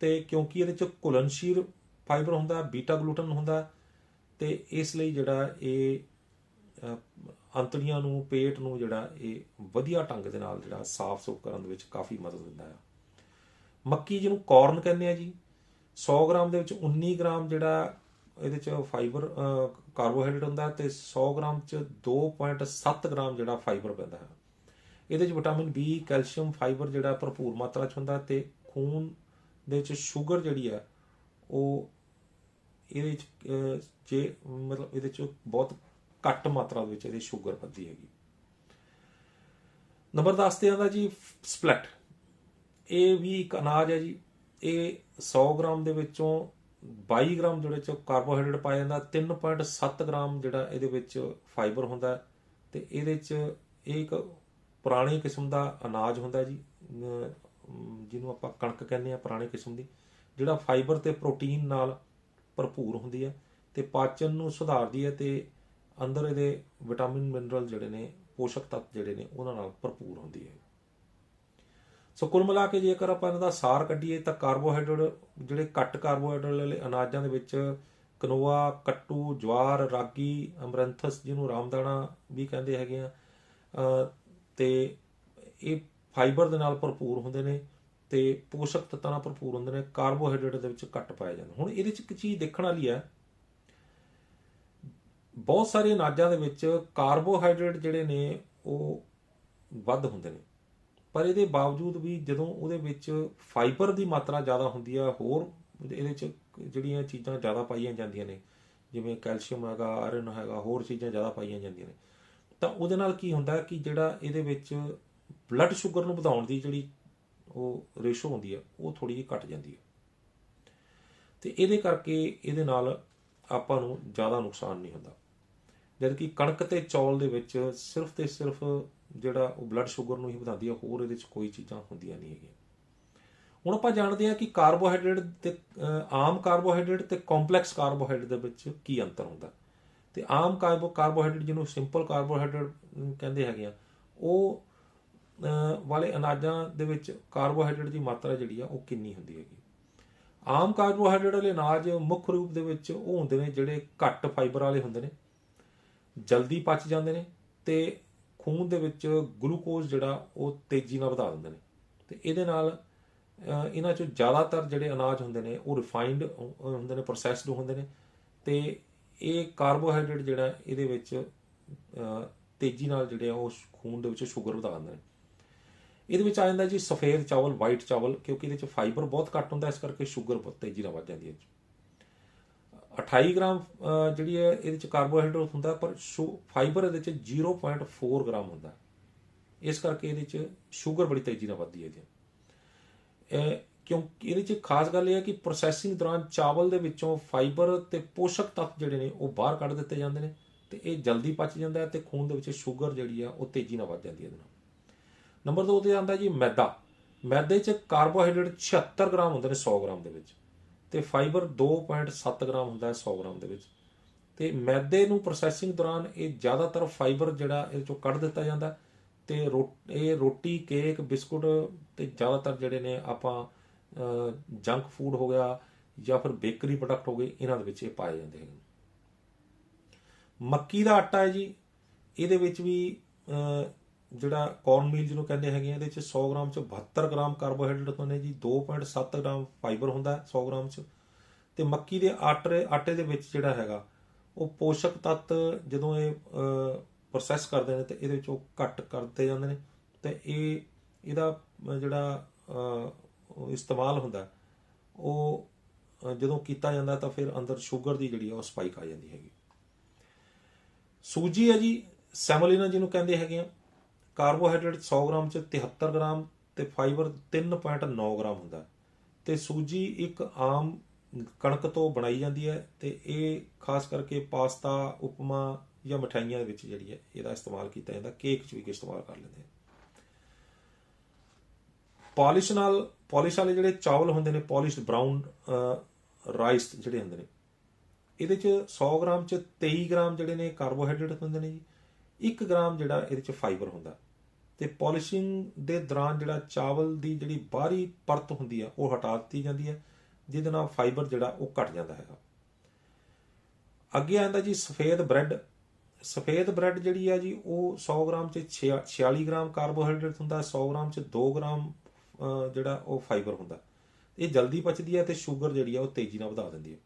Speaker 1: ਤੇ ਕਿਉਂਕਿ ਇਹਦੇ ਚ ਘੁਲਨਸ਼ੀਲ ਫਾਈਬਰ ਹੁੰਦਾ ਬੀਟਾ ਗਲੂਟਨ ਹੁੰਦਾ ਤੇ ਇਸ ਲਈ ਜਿਹੜਾ ਇਹ ਅੰਤੜੀਆਂ ਨੂੰ, ਪੇਟ ਨੂੰ ਜਿਹੜਾ ਇਹ ਵਧੀਆ ਢੰਗ ਦੇ ਨਾਲ ਜਿਹੜਾ ਸਾਫ਼ ਸੁਥਰਾ ਕਰਨ ਦੇ ਵਿੱਚ ਕਾਫੀ ਮਦਦ ਦਿੰਦਾ ਹੈ। ਮੱਕੀ ਜਿਹਨੂੰ ਕਾਰਨ ਕਹਿੰਦੇ ਆ ਜੀ 100 ਗ੍ਰਾਮ ਦੇ ਵਿੱਚ 19 ਗ੍ਰਾਮ ਜਿਹੜਾ ਇਹਦੇ ਚ ਫਾਈਬਰ ਕਾਰਬੋਹਾਈਡਰੇਟ ਹੁੰਦਾ ਤੇ 100 ਗ੍ਰਾਮ ਚ 2.7 ਗ੍ਰਾਮ ਜਿਹੜਾ ਫਾਈਬਰ ਪੈਂਦਾ ਹੈ। ਇਹਦੇ ਚ ਵਿਟਾਮਿਨ ਬੀ ਕੈਲਸ਼ੀਅਮ ਫਾਈਬਰ ਜਿਹੜਾ ਭਰਪੂਰ ਮਾਤਰਾ ਚ ਹੁੰਦਾ ਤੇ ਖੂਨ ਦੇ ਵਿੱਚ ਸ਼ੂਗਰ ਜਿਹੜੀ ਹੈ, ਉਹ ਇਹਦੇ ਚ ਜੇ ਮਤਲਬ ਇਹਦੇ ਚ ਬਹੁਤ ਘੱਟ ਮਾਤਰਾ ਦੇ ਵਿੱਚ ਇਹਦੀ ਸ਼ੂਗਰ ਵੱਧਦੀ ਹੈਗੀ। ਨੰਬਰ 10 ਤੇ ਆਉਂਦਾ ਜੀ ਸਪਲੈਟ ਇਹ ਵੀ ਇੱਕ ਅਨਾਜ ਹੈ ਜੀ। ਇਹ 100 ਗ੍ਰਾਮ ਦੇ ਵਿੱਚੋਂ 22 ਗ੍ਰਾਮ ਜਿਹੜੇ ਚ ਕਾਰਬੋਹਾਈਡਰੇਟ ਪਾਇਆ ਜਾਂਦਾ 3.7 ਗ੍ਰਾਮ ਜਿਹੜਾ ਇਹਦੇ ਵਿੱਚ ਫਾਈਬਰ ਹੁੰਦਾ ਹੈ। ਤੇ ਇਹਦੇ ਚ ਇਹ ਇੱਕ ਪੁਰਾਣੀ ਕਿਸਮ ਦਾ ਅਨਾਜ ਹੁੰਦਾ ਜੀ। ਜਿਹਨੂੰ ਆਪਾਂ ਕਣਕ ਕਹਿੰਦੇ ਆ ਪੁਰਾਣੀ ਕਿਸਮ ਦੀ। ਜਿਹੜਾ ਫਾਈਬਰ ਤੇ ਪ੍ਰੋਟੀਨ ਨਾਲ ਭਰਪੂਰ ਹੁੰਦੀ ਹੈ ਤੇ ਪਾਚਨ ਨੂੰ ਸੁਧਾਰਦੀ ਹੈ ਤੇ ਅੰਦਰ ਇਹਦੇ ਵਿਟਾਮਿਨ ਮਿਨਰਲ ਜਿਹੜੇ ਨੇ, ਪੋਸ਼ਕ ਤੱਤ ਜਿਹੜੇ ਨੇ, ਉਹਨਾਂ ਨਾਲ ਭਰਪੂਰ ਹੁੰਦੀ ਹੈ। ਸੋ ਕੁੱਲ ਮਿਲਾ ਕੇ ਜੇਕਰ ਆਪਾਂ ਇਹਨਾਂ ਦਾ ਸਾਰ ਕੱਢੀਏ ਤਾਂ ਕਾਰਬੋਹਾਈਡਰੇਟ ਜਿਹੜੇ ਘੱਟ ਕਾਰਬੋਹਾਈਡਰੇਟ ਵਾਲੇ ਅਨਾਜਾਂ ਦੇ ਵਿੱਚ ਕਨੋਆ, ਕੱਟੂ, ਜਵਾਰ, ਰਾਗੀ, ਅਮਰੰਥਸ ਜਿਹਨੂੰ ਰਾਮਦਾਣਾ ਵੀ ਕਹਿੰਦੇ ਹੈਗੇ ਆ, ਅਹ, ਤੇ ਇਹ ਫਾਈਬਰ ਦੇ ਨਾਲ ਭਰਪੂਰ ਹੁੰਦੇ ਨੇ ਤੇ ਪੋਸ਼ਕ ਤੱਤਾਂ ਨਾਲ ਭਰਪੂਰ ਹੁੰਦੇ ਨੇ, ਕਾਰਬੋਹਾਈਡਰੇਟ ਦੇ ਵਿੱਚ ਘੱਟ ਪਾਇਆ ਜਾਂਦਾ ਹੁਣ ਇਹਦੇ ਚ ਇੱਕ ਚੀਜ਼ ਦੇਖਣ ਵਾਲੀ ਹੈ, ਬਹੁਤ ਸਾਰੇ ਅਨਾਜਾਂ ਦੇ ਵਿੱਚ ਕਾਰਬੋਹਾਈਡਰੇਟ ਜਿਹੜੇ ਨੇ ਉਹ ਵੱਧ ਹੁੰਦੇ ਨੇ। ਪਰ ਇਹਦੇ ਬਾਵਜੂਦ ਵੀ ਜਦੋਂ ਉਹਦੇ ਵਿੱਚ ਫਾਈਬਰ ਦੀ ਮਾਤਰਾ ਜ਼ਿਆਦਾ ਹੁੰਦੀ ਆ, ਹੋਰ ਇਹਦੇ ਚ ਜਿਹੜੀਆਂ ਚੀਜ਼ਾਂ ਜ਼ਿਆਦਾ ਪਾਈਆਂ ਜਾਂਦੀਆਂ ਨੇ, ਜਿਵੇਂ ਕੈਲਸ਼ੀਅਮ ਹੈਗਾ, ਆਇਰਨ ਹੈਗਾ, ਹੋਰ ਚੀਜ਼ਾਂ ਜ਼ਿਆਦਾ ਪਾਈਆਂ ਜਾਂਦੀਆਂ ਨੇ, ਤਾਂ ਉਹਦੇ ਨਾਲ ਕੀ ਹੁੰਦਾ ਕਿ ਜਿਹੜਾ ਇਹਦੇ ਵਿੱਚ ਬਲੱਡ ਸ਼ੂਗਰ ਨੂੰ ਵਧਾਉਣ ਦੀ ਜਿਹੜੀ ਉਹ ਰੇਸ਼ੋ ਹੁੰਦੀ ਹੈ ਉਹ ਥੋੜੀ ਜਿਹੀ ਘਟ ਜਾਂਦੀ ਹੈ ਤੇ ਇਹਦੇ ਕਰਕੇ ਇਹਦੇ ਨਾਲ ਆਪਾਂ ਨੂੰ ਜ਼ਿਆਦਾ ਨੁਕਸਾਨ ਨਹੀਂ ਹੁੰਦਾ। ਜਦਕਿ ਕਣਕ ਤੇ ਚੌਲ ਦੇ ਵਿੱਚ ਸਿਰਫ ਤੇ ਸਿਰਫ ਜਿਹੜਾ ਉਹ ਬਲੱਡ ਸ਼ੂਗਰ ਨੂੰ ਹੀ ਵਧਾਉਂਦੀ ਹੈ ਹੋਰ ਇਹਦੇ ਵਿੱਚ ਕੋਈ ਚੀਜ਼ਾਂ ਹੁੰਦੀਆਂ ਨਹੀਂ ਹੈਗੀਆਂ। ਹੁਣ ਆਪਾਂ ਜਾਣਦੇ ਹਾਂ ਕਿ ਕਾਰਬੋਹਾਈਡਰੇਟ ਤੇ ਆਮ ਕਾਰਬੋਹਾਈਡਰੇਟ ਤੇ ਕੰਪਲੈਕਸ ਕਾਰਬੋਹਾਈਡਰੇਟ ਦੇ ਵਿੱਚ ਕੀ ਅੰਤਰ ਹੁੰਦਾ। ਤੇ ਆਮ ਕਾਰਬੋ ਕਾਰਬੋਹਾਈਡਰੇਟ ਜਿਹਨੂੰ ਸਿੰਪਲ ਕਾਰਬੋਹਾਈਡਰੇਟ ਕਹਿੰਦੇ ਹੈਗੇ ਆ, ਉਹ ਵਾਲੇ ਅਨਾਜਾਂ ਦੇ ਵਿੱਚ ਕਾਰਬੋਹਾਈਡਰੇਟ ਦੀ ਮਾਤਰਾ ਜਿਹੜੀ ਆ, ਉਹ ਕਿੰਨੀ ਹੁੰਦੀ ਹੈਗੀ। ਆਮ ਕਾਰਬੋਹਾਈਡਰੇਟ ਵਾਲੇ ਅਨਾਜ ਮੁੱਖ ਰੂਪ ਦੇ ਵਿੱਚ ਉਹ ਹੁੰਦੇ ਨੇ ਜਿਹੜੇ ਘੱਟ ਫਾਈਬਰ ਵਾਲੇ ਹੁੰਦੇ ਨੇ, ਜਲਦੀ ਪਚ ਜਾਂਦੇ ਨੇ ਤੇ ਖੂਨ ਦੇ ਵਿੱਚ ਗਲੂਕੋਜ਼ ਜਿਹੜਾ ਉਹ ਤੇਜ਼ੀ ਨਾਲ ਵਧਾ ਦਿੰਦੇ ਨੇ। ਤੇ ਇਹਦੇ ਨਾਲ ਇਹਨਾਂ ਚੋਂ ਜ਼ਿਆਦਾਤਰ ਜਿਹੜੇ ਅਨਾਜ ਹੁੰਦੇ ਨੇ, ਉਹ ਰਿਫਾਈਨਡ ਹੁੰਦੇ ਨੇ ਪ੍ਰੋਸੈਸਡ ਹੁੰਦੇ ਨੇ ਤੇ ਇਹ ਕਾਰਬੋਹਾਈਡਰੇਟ ਜਿਹੜਾ ਇਹਦੇ ਵਿੱਚ ਤੇਜ਼ੀ ਨਾਲ ਜਿਹੜੇ ਆ ਉਹ ਖੂਨ ਦੇ ਵਿੱਚ ਸ਼ੂਗਰ ਵਧਾ ਦਿੰਦੇ ਨੇ। ਇਹਦੇ ਵਿੱਚ ਆ ਜਾਂਦਾ ਜੀ ਸਫੇਦ ਚਾਵਲ ਵਾਈਟ ਚਾਵਲ ਕਿਉਂਕਿ ਇਹਦੇ ਵਿੱਚ ਫਾਈਬਰ ਬਹੁਤ ਘੱਟ ਹੁੰਦਾ, ਇਸ ਕਰਕੇ ਸ਼ੂਗਰ ਬਹੁਤ ਤੇਜ਼ੀ ਨਾਲ ਵੱਧ ਜਾਂਦੀ ਹੈ 28 ਗ੍ਰਾਮ ਜਿਹੜੀ ਹੈ, ਇਹਦੇ 'ਚ ਕਾਰਬੋਹਾਈਡਰੇਟ ਹੁੰਦਾ, ਪਰ ਫਾਈਬਰ ਇਹਦੇ ਵਿੱਚ 0.4 ਗ੍ਰਾਮ ਹੁੰਦਾ। ਇਸ ਕਰਕੇ ਇਹਦੇ 'ਚ ਸ਼ੂਗਰ ਬੜੀ ਤੇਜ਼ੀ ਨਾਲ ਵੱਧਦੀ ਹੈ ਜੀ ਕਿਉਂਕਿ ਇਹਦੇ ਚ ਖਾਸ ਗੱਲ ਇਹ ਹੈ ਕਿ ਪ੍ਰੋਸੈਸਿੰਗ ਦੌਰਾਨ ਚਾਵਲ ਦੇ ਵਿੱਚੋਂ ਫਾਈਬਰ ਤੇ ਪੋਸ਼ਕ ਤੱਤ ਜਿਹੜੇ ਨੇ, ਉਹ ਬਾਹਰ ਕੱਢ ਦਿੱਤੇ ਜਾਂਦੇ ਨੇ ਤੇ ਇਹ ਜਲਦੀ ਪਚ ਜਾਂਦਾ ਹੈ ਤੇ ਖੂਨ ਦੇ ਵਿੱਚ ਸ਼ੂਗਰ ਜਿਹੜੀ ਆ ਉਹ ਤੇਜ਼ੀ ਨਾਲ ਵੱਧ ਜਾਂਦੀ ਹੈ ਇਹਦੇ ਨਾਲ। ਨੰਬਰ 2 ਤੇ ਆਉਂਦਾ ਜੀ ਮੈਦਾ। ਮੈਦੇ ਚ ਕਾਰਬੋਹਾਈਡਰੇਟ 76 ਗ੍ਰਾਮ ਹੁੰਦੇ ਨੇ 100 ਗ੍ਰਾਮ ਦੇ ਵਿੱਚ। ਤੇ ਫਾਈਬਰ 2.7 ਗ੍ਰਾਮ ਹੁੰਦਾ ਹੈ 100 ਗ੍ਰਾਮ ਦੇ ਵਿੱਚ। ਤੇ ਮੈਦੇ ਨੂੰ ਪ੍ਰੋਸੈਸਿੰਗ ਦੌਰਾਨ ਇਹ ਜ਼ਿਆਦਾਤਰ ਫਾਈਬਰ ਜਿਹੜਾ ਇਹ ਚੋਂ ਕੱਢ ਦਿੱਤਾ ਜਾਂਦਾ ਹੈ ਤੇ ਰੋ- ਇਹ ਰੋਟੀ, ਕੇਕ, ਬਿਸਕੁਟ ਤੇ ਜ਼ਿਆਦਾਤਰ ਜਿਹੜੇ ਨੇ ਆਪਾਂ ਜੰਕ ਫੂਡ ਹੋ ਗਿਆ ਜਾਂ ਫਿਰ ਬੇਕਰੀ ਪ੍ਰੋਡਕਟ ਹੋ ਗਏ, ਇਹਨਾਂ ਦੇ ਵਿੱਚ ਇਹ ਪਾਏ ਜਾਂਦੇ ਹਨ। ਮੱਕੀ ਦਾ ਆਟਾ ਹੈ ਜੀ, ਇਹਦੇ ਵਿੱਚ ਵੀ ਜਿਹੜਾ ਕੌਰਨ ਮੀਲ ਜਿਹਨੂੰ ਕਹਿੰਦੇ ਹੈਗੇ ਆ, ਇਹਦੇ 'ਚ 100 ਗ੍ਰਾਮ ਚ 72 ਗ੍ਰਾਮ ਕਾਰਬੋਹਾਈਡਰੇਟ ਹੁੰਦੇ ਨੇ ਜੀ 2.7 ਗ੍ਰਾਮ ਫਾਈਬਰ ਹੁੰਦਾ ਹੈ 100 ਗ੍ਰਾਮ ਚ। ਤੇ ਮੱਕੀ ਦੇ ਆਟੇ ਆਟੇ ਦੇ ਵਿੱਚ ਜਿਹੜਾ ਹੈਗਾ, ਉਹ ਪੋਸ਼ਕ ਤੱਤ ਜਦੋਂ ਇਹ ਪ੍ਰੋਸੈਸ ਕਰਦੇ ਨੇ ਤੇ ਇਹਦੇ ਵਿੱਚ ਉਹ ਘੱਟ ਕਰਦੇ ਜਾਂਦੇ ਨੇ। ਤੇ ਇਹ, ਇਹਦਾ ਜਿਹੜਾ ਇਸਤੇਮਾਲ ਹੁੰਦਾ ਉਹ ਜਦੋਂ ਕੀਤਾ ਜਾਂਦਾ ਤਾਂ ਫਿਰ ਅੰਦਰ ਸ਼ੂਗਰ ਦੀ ਜਿਹੜੀ ਆ, ਉਹ ਸਪਾਈਕ ਆ ਜਾਂਦੀ ਹੈਗੀ। ਸੂਜੀ ਹੈ ਜੀ ਸੈਮੋਲਿਨਾ ਜਿਹਨੂੰ ਕਹਿੰਦੇ ਹੈਗੇ ਆ। ਕਾਰਬੋਹਾਈਡਰੇਟ 100 ਗ੍ਰਾਮ ਚ 73 ਗ੍ਰਾਮ ਤੇ ਫਾਈਬਰ 3.9 ਗ੍ਰਾਮ ਹੁੰਦਾ ਹੈ। ਤੇ ਸੂਜੀ ਇੱਕ ਆਮ ਕਣਕ ਤੋਂ ਬਣਾਈ ਜਾਂਦੀ ਹੈ ਤੇ ਇਹ ਖਾਸ ਕਰਕੇ ਪਾਸਤਾ, ਉਪਮਾ ਜਾਂ ਮਠਾਈਆਂ ਦੇ ਵਿੱਚ ਜਿਹੜੀ ਹੈ ਇਹਦਾ ਇਸਤੇਮਾਲ ਕੀਤਾ ਜਾਂਦਾ, ਕੇਕ 'ਚ ਵੀ ਇਸਤੇਮਾਲ ਕਰ ਲੈਂਦੇ ਆ ਪਾਲਿਸ਼ ਨਾਲ, ਪਾਲਿਸ਼ ਵਾਲੇ ਜਿਹੜੇ ਚਾਵਲ ਹੁੰਦੇ ਨੇ, ਪਾਲਿਸ਼ਡ ਬ੍ਰਾਊਨ ਰਾਈਸ ਜਿਹੜੇ ਹੁੰਦੇ ਨੇ, ਇਹਦੇ ਚ 100 ਗ੍ਰਾਮ ਚ 23 ਗ੍ਰਾਮ ਜਿਹੜੇ ਨੇ ਕਾਰਬੋਹਾਈਡਰੇਟ ਹੁੰਦੇ ਨੇ ਜੀ। 1 ਗ੍ਰਾਮ ਜਿਹੜਾ ਇਹਦੇ ਚ ਫਾਈਬਰ ਹੁੰਦਾ। ਤੇ ਪਾਲਿਸ਼ਿੰਗ ਦੇ ਦੌਰਾਨ ਜਿਹੜਾ ਚਾਵਲ ਦੀ ਜਿਹੜੀ ਬਾਹਰੀ ਪਰਤ ਹੁੰਦੀ ਆ, ਉਹ ਹਟਾ ਦਿੱਤੀ ਜਾਂਦੀ ਹੈ ਜਿਹਦੇ ਨਾਲ ਫਾਈਬਰ ਜਿਹੜਾ ਉਹ ਘਟ ਜਾਂਦਾ ਹੈਗਾ। ਅੱਗੇ ਆਂਦਾ ਜੀ ਸਫੇਦ ਬ੍ਰੈਡ। ਸਫੇਦ ਬ੍ਰੈਡ ਜਿਹੜੀ ਆ ਜੀ, ਉਹ 100 ਗ੍ਰਾਮ ਚ 46 ਗ੍ਰਾਮ ਕਾਰਬੋਹਾਈਡਰੇਟ ਹੁੰਦਾ 100 ਗ੍ਰਾਮ ਚ 2 ਗ੍ਰਾਮ ਜਿਹੜਾ ਉਹ ਫਾਈਬਰ ਹੁੰਦਾ। ਇਹ ਜਲਦੀ ਪਚਦੀ ਹੈ ਤੇ ਸ਼ੂਗਰ ਜਿਹੜੀ ਆ ਉਹ ਤੇਜ਼ੀ ਨਾਲ ਵਧਾ ਦਿੰਦੀ ਹੈ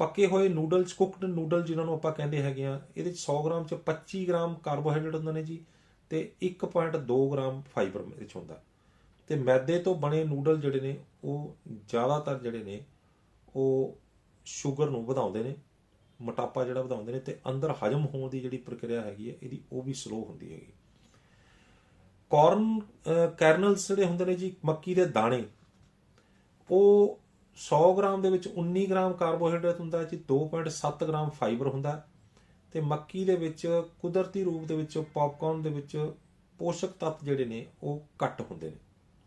Speaker 1: ਪੱਕੇ ਹੋਏ ਨੂਡਲਸ ਕੁਕਡ ਨੂਡਲ ਜਿਨ੍ਹਾਂ ਨੂੰ ਆਪਾਂ ਕਹਿੰਦੇ ਹੈਗੇ ਆ, ਇਹਦੇ ਚ 100 ਗ੍ਰਾਮ ਚ 25 ਗ੍ਰਾਮ ਕਾਰਬੋਹਾਈਡਰੇਟ ਹੁੰਦੇ ਨੇ ਜੀ। ਤੇ 1.2 ਗ੍ਰਾਮ ਫਾਈਬਰ ਇਹਦੇ ਚ ਹੁੰਦਾ। ਤੇ ਮੈਦੇ ਤੋਂ ਬਣੇ ਨੂਡਲ ਜਿਹੜੇ ਨੇ, ਉਹ ਜ਼ਿਆਦਾਤਰ ਜਿਹੜੇ ਨੇ, ਉਹ ਸ਼ੂਗਰ ਨੂੰ ਵਧਾਉਂਦੇ ਨੇ, ਮੋਟਾਪਾ ਜਿਹੜਾ ਵਧਾਉਂਦੇ ਨੇ ਤੇ ਅੰਦਰ ਹਜਮ ਹੋਣ ਦੀ ਜਿਹੜੀ ਪ੍ਰਕਿਰਿਆ ਹੈਗੀ ਹੈ, ਇਹਦੀ ਉਹ ਵੀ ਸਲੋ ਹੁੰਦੀ ਹੈਗੀ। ਕਾਰਨ ਕੈਰਨਲਸ ਜਿਹੜੇ ਹੁੰਦੇ ਨੇ ਜੀ, ਮੱਕੀ ਦੇ ਦਾਣੇ, ਉਹ 100 ਗ੍ਰਾਮ ਦੇ ਵਿੱਚ 19 ਗ੍ਰਾਮ ਕਾਰਬੋਹਾਈਡਰੇਟ ਹੁੰਦਾ ਹੈ ਜੀ 2.7 ਗ੍ਰਾਮ ਫਾਈਬਰ ਹੁੰਦਾ ਤੇ ਮੱਕੀ ਦੇ ਵਿੱਚ ਕੁਦਰਤੀ ਰੂਪ ਦੇ ਵਿੱਚ ਪੌਪਕਾਰਨ ਦੇ ਵਿੱਚ ਪੋਸ਼ਕ ਤੱਤ ਜਿਹੜੇ ਨੇ, ਉਹ ਘੱਟ ਹੁੰਦੇ ਨੇ।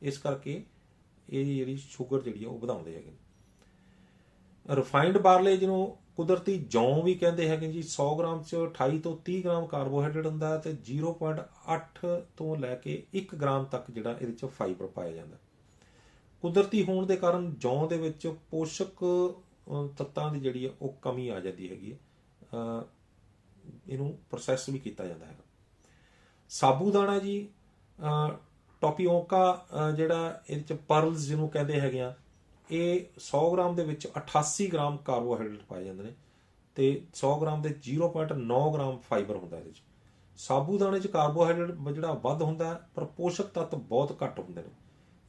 Speaker 1: ਇਸ ਕਰਕੇ ਇਹ ਜਿਹੜੀ ਸ਼ੂਗਰ ਜਿਹੜੀ ਆ, ਉਹ ਵਧਾਉਂਦੇ ਹੈਗੇ ਨੇ। ਰਿਫਾਈਨਡ ਬਾਰਲੇ ਜਿਹਨੂੰ ਕੁਦਰਤੀ ਜੌਂ ਵੀ ਕਹਿੰਦੇ ਹੈਗੇ ਜੀ 100 ਗ੍ਰਾਮ ਚ 28 ਤੋਂ 30 ਗ੍ਰਾਮ ਕਾਰਬੋਹਾਈਡਰੇਟ ਹੁੰਦਾ ਹੈ ਤੇ 0.8 ਤੋਂ ਲੈ ਕੇ 1 ਗ੍ਰਾਮ ਤੱਕ ਜਿਹੜਾ ਇਹਦੇ ਚ ਫਾਈਬਰ ਪਾਇਆ ਜਾਂਦਾ ਕੁਦਰਤੀ ਹੋਣ ਦੇ ਕਾਰਨ ਜੌਂ ਦੇ ਵਿੱਚ ਪੋਸ਼ਕ ਤੱਤਾਂ ਦੀ ਜਿਹੜੀ ਆ, ਉਹ ਕਮੀ ਆ ਜਾਂਦੀ ਹੈਗੀ ਹੈ। ਇਹਨੂੰ ਪ੍ਰੋਸੈਸ ਵੀ ਕੀਤਾ ਜਾਂਦਾ ਹੈਗਾ। ਸਾਬੂਦਾਨਾ ਜੀ ਟੋਪੀਓਕਾ ਜਿਹੜਾ ਇਹਦੇ ਚ ਪਰਲਸ ਜਿਹਨੂੰ ਕਹਿੰਦੇ ਹੈਗੇ ਆ, ਇਹ 100 ਗ੍ਰਾਮ ਦੇ ਵਿੱਚ 88 ਗ੍ਰਾਮ ਕਾਰਬੋਹਾਈਡਰੇਟ ਪਾਏ ਜਾਂਦੇ ਨੇ ਤੇ 100 ਗ੍ਰਾਮ ਦੇ 0.9 ਗ੍ਰਾਮ ਫਾਈਬਰ ਹੁੰਦਾ ਇਹਦੇ ਚ। ਸਾਬੂਦਾਨੇ ਚ ਕਾਰਬੋਹਾਈਡਰੇਟ ਜਿਹੜਾ ਵੱਧ ਹੁੰਦਾ, ਪਰ ਪੋਸ਼ਕ ਤੱਤ ਬਹੁਤ ਘੱਟ ਹੁੰਦੇ ਨੇ।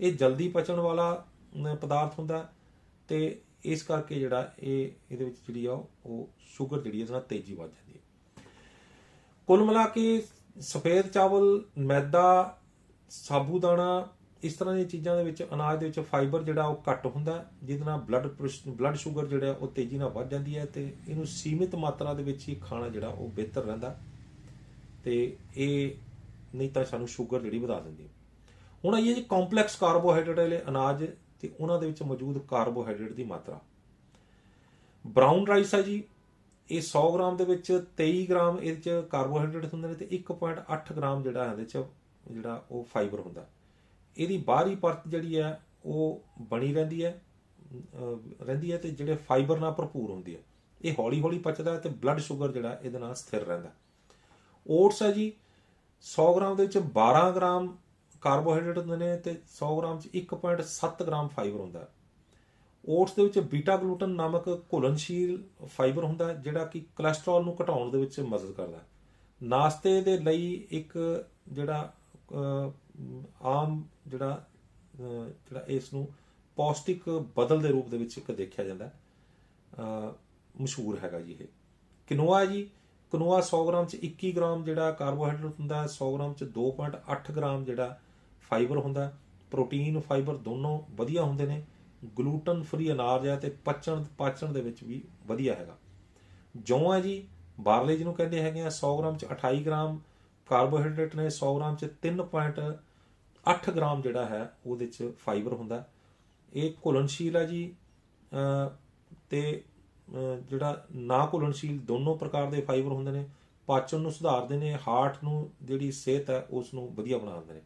Speaker 1: ਇਹ ਜਲਦੀ ਪਚਣ ਵਾਲਾ ਪਦਾਰਥ ਹੁੰਦਾ ਹੈ ਤੇ ਇਸ ਕਰਕੇ ਜਿਹੜਾ ਇਹ, ਇਹਦੇ ਵਿੱਚ ਜਿਹੜੀ ਆ ਉਹ ਸ਼ੂਗਰ ਜਿਹੜੀ ਹੈ ਇਹਦੇ ਨਾਲ ਤੇਜ਼ੀ ਵੱਧ ਜਾਂਦੀ ਕੁੱਲ ਮਿਲਾ ਕੇ ਸਫੇਦ ਚਾਵਲ, ਮੈਦਾ ਸਾਬੂਦਾਨਾ ਇਸ ਤਰ੍ਹਾਂ ਦੀਆਂ ਚੀਜ਼ਾਂ ਦੇ ਵਿੱਚ, ਅਨਾਜ ਦੇ ਵਿੱਚ ਫਾਈਬਰ ਜਿਹੜਾ ਉਹ ਘੱਟ ਹੁੰਦਾ ਜਿਹਦੇ ਨਾਲ ਬਲੱਡ ਬਲੱਡ ਸ਼ੂਗਰ ਜਿਹੜਾ ਉਹ ਤੇਜ਼ੀ ਨਾਲ ਵੱਧ ਜਾਂਦੀ ਹੈ ਤੇ ਇਹਨੂੰ ਸੀਮਿਤ ਮਾਤਰਾ ਦੇ ਵਿੱਚ ਹੀ ਖਾਣਾ ਜਿਹੜਾ ਉਹ ਬਿਹਤਰ ਰਹਿੰਦਾ ਤੇ ਇਹ ਨਹੀਂ ਤਾਂ ਸਾਨੂੰ ਸ਼ੂਗਰ ਜਿਹੜੀ ਵਧਾ ਦਿੰਦੀ ਹੁਣ ਆਈਏ ਜੀ ਕੰਪਲੈਕਸ ਕਾਰਬੋਹਾਈਡਰੇਟ ਵਾਲੇ ਅਨਾਜ ਤੇ ਉਹਨਾਂ ਦੇ ਵਿੱਚ ਮੌਜੂਦ ਕਾਰਬੋਹਾਈਡਰੇਟ ਦੀ ਮਾਤਰਾ। ਬ੍ਰਾਊਨ ਰਾਈਸ ਹੈ ਜੀ ਇਹ 100 ਗ੍ਰਾਮ ਦੇ ਵਿੱਚ 23 ਗ੍ਰਾਮ ਇਹਦੇ ਚ ਕਾਰਬੋਹਾਈਡਰੇਟ ਹੁੰਦੇ ਨੇ ਤੇ 1.8 ਗ੍ਰਾਮ ਜਿਹੜਾ ਇਹਦੇ ਚ ਜਿਹੜਾ ਉਹ ਫਾਈਬਰ ਹੁੰਦਾ। ਇਹਦੀ ਬਾਹਰੀ ਪਰਤ ਜਿਹੜੀ ਹੈ, ਉਹ ਬਣੀ ਰਹਿੰਦੀ ਹੈ ਰਹਿੰਦੀ ਹੈ ਤੇ ਜਿਹੜੇ ਫਾਈਬਰ ਨਾਲ ਭਰਪੂਰ ਹੁੰਦੀ ਹੈ। ਇਹ ਹੌਲੀ ਹੌਲੀ ਪਚਦਾ ਹੈ ਤੇ ਬਲੱਡ ਸ਼ੂਗਰ ਜਿਹੜਾ ਇਹਦੇ ਨਾਲ ਸਥਿਰ ਰਹਿੰਦਾ। ਓਟਸ ਹੈ ਜੀ 100 ਗ੍ਰਾਮ ਦੇ ਵਿੱਚ 12 ਗ੍ਰਾਮ ਕਾਰਬੋਹਾਈਡਰੇਟ ਹੁੰਦੇ ਨੇ ਤੇ 100 ਗ੍ਰਾਮ ਚ 1.7 ਗ੍ਰਾਮ ਫਾਈਬਰ ਹੁੰਦਾ। ਓਟਸ ਦੇ ਵਿੱਚ ਬੀਟਾ ਗਲੂਟਨ ਨਾਮਕ ਘੁਲਨਸ਼ੀਲ ਫਾਈਬਰ ਹੁੰਦਾ ਹੈ, ਜਿਹੜਾ ਕਿ ਕੋਲੇਸਟ੍ਰੋਲ ਨੂੰ ਘਟਾਉਣ ਦੇ ਵਿੱਚ ਮਦਦ ਕਰਦਾ ਹੈ। ਨਾਸ਼ਤੇ ਦੇ ਲਈ ਇੱਕ ਜਿਹੜਾ ਆਮ ਜਿਹੜਾ ਜਿਹੜਾ ਇਸ ਨੂੰ ਪੌਸ਼ਟਿਕ ਬਦਲ ਦੇ ਰੂਪ ਦੇ ਵਿੱਚ ਇੱਕ ਦੇਖਿਆ ਜਾਂਦਾ ਹੈ। ਮਸ਼ਹੂਰ ਹੈਗਾ ਜੀ ਇਹ। ਕਿਨੋਆ ਜੀ, ਕਿਨੋਆ 100 ਗ੍ਰਾਮ ਚ 21 ਗ੍ਰਾਮ ਜਿਹੜਾ ਕਾਰਬੋਹਾਈਡਰੇਟ ਹੁੰਦਾ ਹੈ 100 ਗ੍ਰਾਮ ਚ 2.8 ਗ੍ਰਾਮ ਜਿਹੜਾ ਫਾਈਬਰ ਹੁੰਦਾ ਪ੍ਰੋਟੀਨ, ਫਾਈਬਰ ਦੋਨੋਂ ਵਧੀਆ ਹੁੰਦੇ ਨੇ। ਗਲੂਟਨ ਫ੍ਰੀ ਅਨਾਜ ਹੈ ਤੇ ਪਚਣ ਪਾਚਣ ਦੇ ਵਿੱਚ ਵੀ ਵਧੀਆ ਹੈਗਾ। ਜੌਂ ਹੈ ਜੀ ਬਾਰਲੇ ਜਿਹਨੂੰ ਕਹਿੰਦੇ ਹੈਗੇ ਆ 100 ਗ੍ਰਾਮ ਚ 28 ਗ੍ਰਾਮ ਕਾਰਬੋਹਾਈਡਰੇਟ ਨੇ 100 ਗ੍ਰਾਮ ਚ 3.8 ਗ੍ਰਾਮ ਜਿਹੜਾ ਹੈ ਉਹਦੇ ਚ ਫਾਈਬਰ ਹੁੰਦਾ ਇਹ ਘੁਲਣਸ਼ੀਲ ਹੈ ਜੀ ਅਹ, ਤੇ ਜਿਹੜਾ ਨਾ ਘੁਲਣਸ਼ੀਲ ਦੋਨੋਂ ਪ੍ਰਕਾਰ ਦੇ ਫਾਈਬਰ ਹੁੰਦੇ ਨੇ ਪਾਚਨ ਨੂੰ ਸੁਧਾਰਦੇ ਨੇ ਹਾਰਟ ਨੂੰ ਜਿਹੜੀ ਸਿਹਤ ਹੈ ਉਸ ਨੂੰ ਵਧੀਆ ਬਣਾਉਂਦੇ ਨੇ।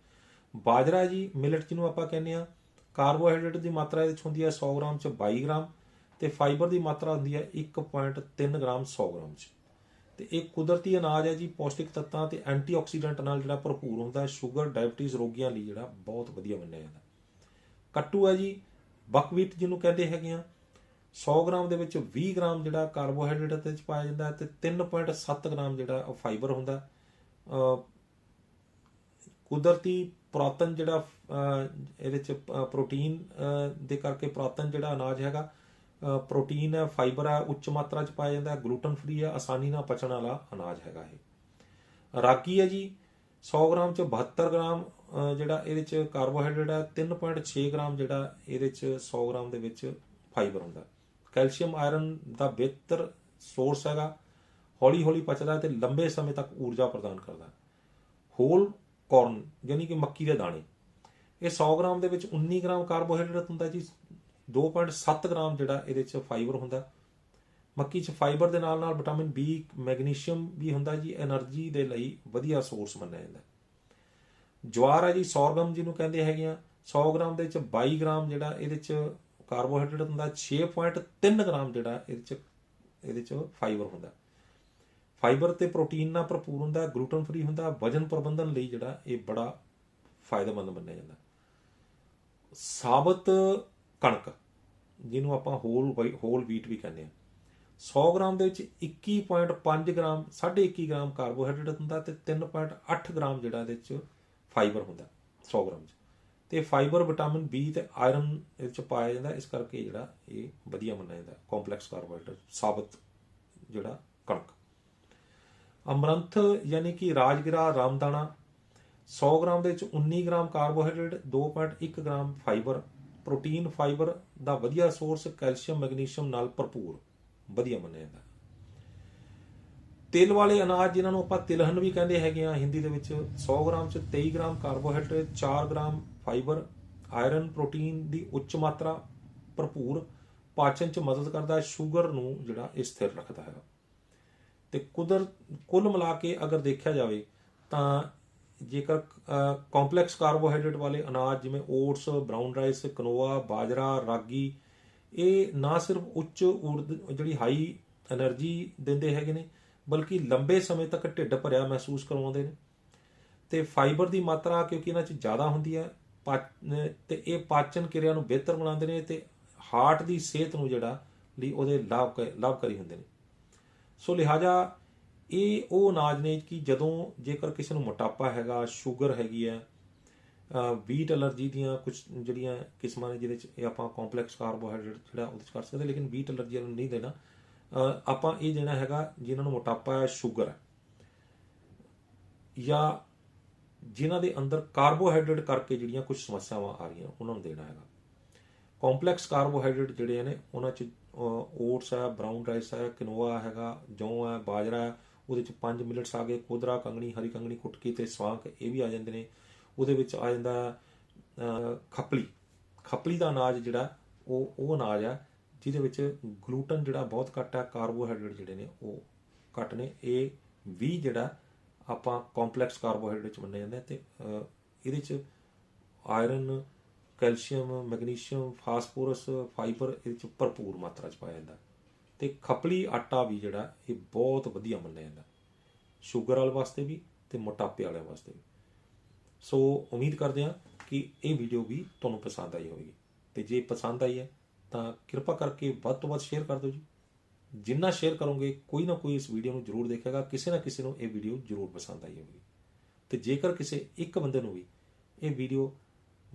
Speaker 1: ਬਾਜਰਾ ਜੀ ਮਿਲਟ ਜਿਹਨੂੰ ਆਪਾਂ ਕਹਿੰਦੇ ਆ ਕਾਰਬੋਹਾਈਡਰੇਟ ਦੀ ਮਾਤਰਾ ਇਹਦੇ ਵਿੱਚ ਹੁੰਦੀ ਹੈ 100 ਗ੍ਰਾਮ ਚ 22 ਗ੍ਰਾਮ ਤੇ ਫਾਈਬਰ ਦੀ ਮਾਤਰਾ ਹੁੰਦੀ ਹੈ 1.3 ਗ੍ਰਾਮ 100 ਗ੍ਰਾਮ ਚ। ਤੇ ਇਹ ਕੁਦਰਤੀ ਅਨਾਜ ਹੈ ਜੀ, ਪੌਸ਼ਟਿਕ ਤੱਤਾਂ ਤੇ ਐਂਟੀਆਕਸੀਡੈਂਟ ਨਾਲ ਜਿਹੜਾ ਭਰਪੂਰ ਹੁੰਦਾ ਹੈ, ਸ਼ੂਗਰ, ਡਾਇਬਟੀਜ਼ ਰੋਗੀਆਂ ਲਈ ਜਿਹੜਾ ਬਹੁਤ ਵਧੀਆ ਮੰਨਿਆ ਜਾਂਦਾ ਕੱਟੂ ਹੈ ਜੀ, ਬਕਵੀਟ ਜਿਹਨੂੰ ਕਹਿੰਦੇ ਹੈਗੇ ਆ। 100 ਗ੍ਰਾਮ ਦੇ ਵਿੱਚ 20 ਗ੍ਰਾਮ ਜਿਹੜਾ ਕਾਰਬੋਹਾਈਡਰੇਟ ਇਹਦੇ ਵਿੱਚ ਪਾਇਆ ਜਾਂਦਾ ਹੈ ਤੇ 3.7 ਗ੍ਰਾਮ ਜਿਹੜਾ ਉਹ ਫਾਈਬਰ ਹੁੰਦਾ ਕੁਦਰਤੀ ਪੁਰਾਤਨ ਜਿਹੜਾ ਇਹਦੇ ਚ ਪ੍ਰੋਟੀਨ ਦੇ ਕਰਕੇ ਪੁਰਾਤਨ ਜਿਹੜਾ ਅਨਾਜ ਹੈਗਾ ਪ੍ਰੋਟੀਨ ਹੈ, ਫਾਈਬਰ ਹੈ, ਉੱਚ ਮਾਤਰਾ ਚ ਪਾਇਆ ਜਾਂਦਾ ਹੈ, ਗਲੂਟਨ ਫ੍ਰੀ ਹੈ, ਆਸਾਨੀ ਨਾਲ ਪਚਣ ਵਾਲਾ ਅਨਾਜ ਹੈਗਾ ਇਹ। ਰਾਗੀ ਹੈ ਜੀ 100 ਗ੍ਰਾਮ ਚ 72 ਗ੍ਰਾਮ ਜਿਹੜਾ ਇਹਦੇ ਚ ਕਾਰਬੋਹਾਈਡਰੇਟ ਹੈ 3.6 ਗ੍ਰਾਮ ਜਿਹੜਾ ਇਹਦੇ ਚ 100 ਗ੍ਰਾਮ ਦੇ ਵਿੱਚ ਫਾਈਬਰ ਹੁੰਦਾ ਕੈਲਸ਼ੀਅਮ ਆਇਰਨ ਦਾ ਬਿਹਤਰ ਸੋਰਸ ਹੈਗਾ ਹੌਲੀ ਹੌਲੀ ਪਚਦਾ ਹੈ ਤੇ ਲੰਬੇ ਸਮੇਂ ਤੱਕ ਊਰਜਾ ਪ੍ਰਦਾਨ ਕਰਦਾ ਹੋਲ ਕੌਰਨ ਯਾਨੀ ਕਿ ਮੱਕੀ ਦੇ ਦਾਣੇ। ਇਹ 100 ਗ੍ਰਾਮ ਦੇ ਵਿੱਚ 19 ਗ੍ਰਾਮ ਕਾਰਬੋਹਾਈਡਰੇਟ ਹੁੰਦਾ ਜੀ। 2.7 ਗ੍ਰਾਮ ਜਿਹੜਾ ਇਹਦੇ ਚ ਫਾਈਬਰ ਹੁੰਦਾ ਮੱਕੀ ਚ ਫਾਈਬਰ ਦੇ ਨਾਲ ਨਾਲ ਵਿਟਾਮਿਨ ਬੀ ਮੈਗਨੀਸ਼ੀਅਮ ਵੀ ਹੁੰਦਾ ਜੀ। એનર્ਜੀ ਦੇ ਲਈ ਵਧੀਆ ਸੋਰਸ ਮੰਨਿਆ ਜਾਂਦਾ ਜਵਾਰ ਆ ਜੀ 100 ਗ੍ਰਾਮ ਜਿਹਨੂੰ ਕਹਿੰਦੇ ਹੈਗੇ ਆ। 100 ਗ੍ਰਾਮ ਦੇ ਵਿੱਚ 22 ਗ੍ਰਾਮ ਜਿਹੜਾ ਇਹਦੇ ਚ ਕਾਰਬੋਹਾਈਡਰੇਟ ਹੁੰਦਾ 6.3 ਗ੍ਰਾਮ ਜਿਹੜਾ ਇਹਦੇ ਚ ਇਹਦੇ ਚ ਫਾਈਬਰ ਹੁੰਦਾ ਫਾਈਬਰ ਤੇ ਪ੍ਰੋਟੀਨ ਨਾਲ ਭਰਪੂਰ ਹੁੰਦਾ, ਗਲੂਟਨ ਫ੍ਰੀ ਹੁੰਦਾ, ਵਜਨ ਪ੍ਰਬੰਧਨ ਲਈ ਜਿਹੜਾ ਇਹ ਬੜਾ ਫਾਇਦੇਮੰਦ ਮੰਨਿਆ ਜਾਂਦਾ। ਸਾਬਤ ਕਣਕ, ਜਿਹਨੂੰ ਆਪਾਂ ਹੋਲ ਹੋਲ ਵੀਟ ਵੀ ਕਹਿੰਦੇ ਆ। 100 ਗ੍ਰਾਮ ਦੇ ਵਿੱਚ 21.5 ਗ੍ਰਾਮ 21.5 ਗ੍ਰਾਮ ਕਾਰਬੋਹਾਈਡਰੇਟ ਹੁੰਦਾ ਤੇ 3.8 ਗ੍ਰਾਮ ਜਿਹੜਾ ਇਹਦੇ ਵਿੱਚ ਫਾਈਬਰ ਹੁੰਦਾ 100 ਗ੍ਰਾਮ ਚ। ਤੇ ਫਾਈਬਰ ਵਿਟਾਮਿਨ ਬੀ ਤੇ ਆਇਰਨ ਇਹਦੇ ਚ ਪਾਇਆ ਜਾਂਦਾ, ਇਸ ਕਰਕੇ ਜਿਹੜਾ ਇਹ ਵਧੀਆ ਮੰਨਿਆ ਜਾਂਦਾ ਕੰਪਲੈਕਸ ਕਾਰਬੋਹਾਈਡਰੇਟ ਸਾਬਤ ਜਿਹੜਾ ਕਣਕ। ਅਮਰੰਥ ਯਾਨੀ ਕਿ ਰਾਜਗਿਰਾ, ਰਾਮਦਾਣਾ 100 ਗ੍ਰਾਮ ਦੇ ਵਿੱਚ 19 gram carbohydrate 2.1 gram fibre, protein fibre ਦਾ ਵਧੀਆ ਸੋਰਸ ਕੈਲਸ਼ੀਅਮ, ਮੈਗਨੀਸ਼ੀਅਮ ਨਾਲ ਭਰਪੂਰ। ਵਧੀਆ ਮੰਨਿਆ ਜਾਂਦਾ। ਤਿਲ ਵਾਲੇ ਅਨਾਜ ਜਿਨ੍ਹਾਂ ਨੂੰ ਆਪਾਂ ਤਿਲਹਨ ਵੀ ਕਹਿੰਦੇ ਹੈਗੇ ਆ, ਹਿੰਦੀ ਦੇ ਵਿੱਚ 100 ਗ੍ਰਾਮ ਚ 23 gram carbohydrate 4 gram fibre, iron protein ਦੀ ਉੱਚ ਮਾਤਰਾ ਭਰਪੂਰ, ਪਾਚਨ ਚ ਮਦਦ ਕਰਦਾ ਹੈ ਸ਼ੂਗਰ ਨੂੰ ਜਿਹੜਾ ਇਹ ਸਥਿਰ ਰੱਖਦਾ ਹੈ ਤੇ ਕੁਦਰ, ਕੁੱਲ ਮਿਲਾ ਕੇ ਅਗਰ ਦੇਖਿਆ ਜਾਵੇ ਤਾਂ ਜੇਕਰ ਕੰਪਲੈਕਸ ਕਾਰਬੋਹਾਈਡਰੇਟ ਵਾਲੇ ਅਨਾਜ ਜਿਵੇਂ ਓਟਸ ਬਰਾਊਨ ਰਾਈਸ ਕਨੋਆ ਬਾਜਰਾ, ਰਾਗੀ, ਇਹ ਨਾ ਸਿਰਫ ਉੱਚ ਊਰਜ ਜਿਹੜੀ ਹਾਈ એનર્ਜੀ ਦਿੰਦੇ ਹੈਗੇ ਨੇ, ਬਲਕਿ ਲੰਬੇ ਸਮੇਂ ਤੱਕ ਢਿੱਡ ਭਰਿਆ ਮਹਿਸੂਸ ਕਰਵਾਉਂਦੇ ਨੇ। ਤੇ ਫਾਈਬਰ ਦੀ ਮਾਤਰਾ ਕਿਉਂਕਿ ਇਹਨਾਂ 'ਚ ਜ਼ਿਆਦਾ ਹੁੰਦੀ ਹੈ ਤੇ ਇਹ ਪਾਚਨ ਕਿਰਿਆ ਨੂੰ ਬਿਹਤਰ ਬਣਾਉਂਦੇ ਨੇ ਤੇ ਹਾਰਟ ਦੀ ਸਿਹਤ ਨੂੰ ਜਿਹੜਾ, ਲਈ ਉਹਦੇ ਲਾਭ ਲਾਭਕਾਰੀ ਹੁੰਦੇ ਨੇ। ਸੋ ਲਿਹਾਜ਼ਾ ਇਹ ਉਹ ਅਨਾਜ ਨੇ ਕਿ ਜਦੋਂ ਜੇਕਰ ਕਿਸੇ ਨੂੰ ਮੋਟਾਪਾ ਹੈਗਾ, ਸ਼ੂਗਰ ਹੈਗੀ ਹੈ ਵੀਟ ਅਲਰਜੀ ਦੀਆਂ ਕੁਝ ਜਿਹੜੀਆਂ ਕਿਸਮਾਂ ਨੇ ਜਿਹਦੇ ਚ ਇਹ ਆਪਾਂ ਕੰਪਲੈਕਸ ਕਾਰਬੋਹਾਈਡਰੇਟ ਜਿਹੜਾ ਉਹਦੇ ਚ ਕਰ ਸਕਦੇ ਲੇਕਿਨ ਵੀਟ ਅਲਰਜੀ ਨੂੰ ਨਹੀਂ ਦੇਣਾ। ਆਪਾਂ ਇਹ ਦੇਣਾ ਹੈਗਾ ਜਿਨ੍ਹਾਂ ਨੂੰ ਮੋਟਾਪਾ ਹੈ, ਸ਼ੂਗਰ ਹੈ। ਜਾਂ ਜਿਨ੍ਹਾਂ ਦੇ ਅੰਦਰ ਕਾਰਬੋਹਾਈਡਰੇਟ ਕਰਕੇ ਜਿਹੜੀਆਂ ਕੁਝ ਸਮੱਸਿਆਵਾਂ ਆ ਰਹੀਆਂ, ਉਹਨਾਂ ਨੂੰ ਦੇਣਾ ਹੈਗਾ। ਕੰਪਲੈਕਸ ਕਾਰਬੋਹਾਈਡਰੇਟ ਜਿਹੜੇ ਨੇ, ਉਹਨਾਂ ਚ ਓਟਸ ਹੈ ਬ੍ਰਾਊਨ ਰਾਈਸ ਹੈ ਕਿਨੋਆ ਹੈਗਾ ਜੌਂ ਹੈ ਬਾਜਰਾ ਹੈ ਉਹਦੇ ਚ ਪੰਜ ਮਿਲਟਸ ਆ ਗਏ ਕੋਦਰਾ ਕੰਗਣੀ ਹਰੀ ਕੰਗਣੀ ਕੁਟਕੀ ਤੇ ਸਵਾਂਕ ਇਹ ਵੀ ਆ ਜਾਂਦੇ ਨੇ। ਉਹਦੇ ਵਿੱਚ ਆ ਜਾਂਦਾ ਅਹ, ਖੱਪਲੀ। ਖੱਪਲੀ ਦਾ ਅਨਾਜ ਜਿਹੜਾ ਉਹ ਉਹ ਅਨਾਜ ਹੈ ਜਿਹਦੇ ਵਿੱਚ ਗਲੂਟਨ ਜਿਹੜਾ ਬਹੁਤ ਘੱਟ ਹੈ ਕਾਰਬੋਹਾਈਡਰੇਟ ਜਿਹੜੇ ਨੇ ਉਹ ਘੱਟ ਨੇ। ਇਹ ਵੀ ਜਿਹੜਾ ਆਪਾਂ ਕੰਪਲੈਕਸ ਕਾਰਬੋਹਾਈਡਰੇਟ ਚ ਮੰਨਿਆ ਜਾਂਦਾ ਹੈ ਤੇ ਇਹਦੇ ਚ iron calcium, magnesium, phosphorus, fibre, ਇਹਦੇ ਚ ਭਰਪੂਰ ਮਾਤਰਾ ਚ ਪਾਇਆ ਜਾਂਦਾ। ਹੈ। ਤੇ ਖਪਲੀ ਆਟਾ ਵੀ ਜਿਹੜਾ, ਇਹ ਬਹੁਤ ਵਧੀਆ ਮੰਨਿਆ ਜਾਂਦਾ। ਸ਼ੂਗਰ ਵਾਲੇ ਵਾਸਤੇ ਵੀ ਤੇ ਮੋਟਾਪੇ ਵਾਲਿਆਂ ਵਾਸਤੇ ਵੀ। ਸੋ ਉਮੀਦ ਕਰਦੇ ਹਾਂ ਕਿ ਇਹ ਵੀਡੀਓ ਵੀ ਤੁਹਾਨੂੰ ਪਸੰਦ ਆਈ ਹੋਵੇਗੀ। ਤੇ ਜੇ ਪਸੰਦ ਆਈ ਹੈ, ਤਾਂ ਕਿਰਪਾ ਕਰਕੇ ਵੱਧ ਤੋਂ ਵੱਧ ਸ਼ੇਅਰ ਕਰ ਦਿਓ ਜੀ। ਜਿੰਨਾ ਸ਼ੇਅਰ ਕਰੋਗੇ, ਕੋਈ ਨਾ ਕੋਈ ਇਸ ਵੀਡੀਓ ਨੂੰ ਜ਼ਰੂਰ ਦੇਖੇਗਾ, ਕਿਸੇ ਨਾ ਕਿਸੇ ਨੂੰ ਇਹ ਵੀਡੀਓ ਜ਼ਰੂਰ ਪਸੰਦ ਆਈ ਹੋਵੇਗੀ। ਤੇ ਜੇਕਰ ਕਿਸੇ ਇੱਕ ਬੰਦੇ ਨੂੰ ਵੀ ਇਹ ਵੀਡੀਓ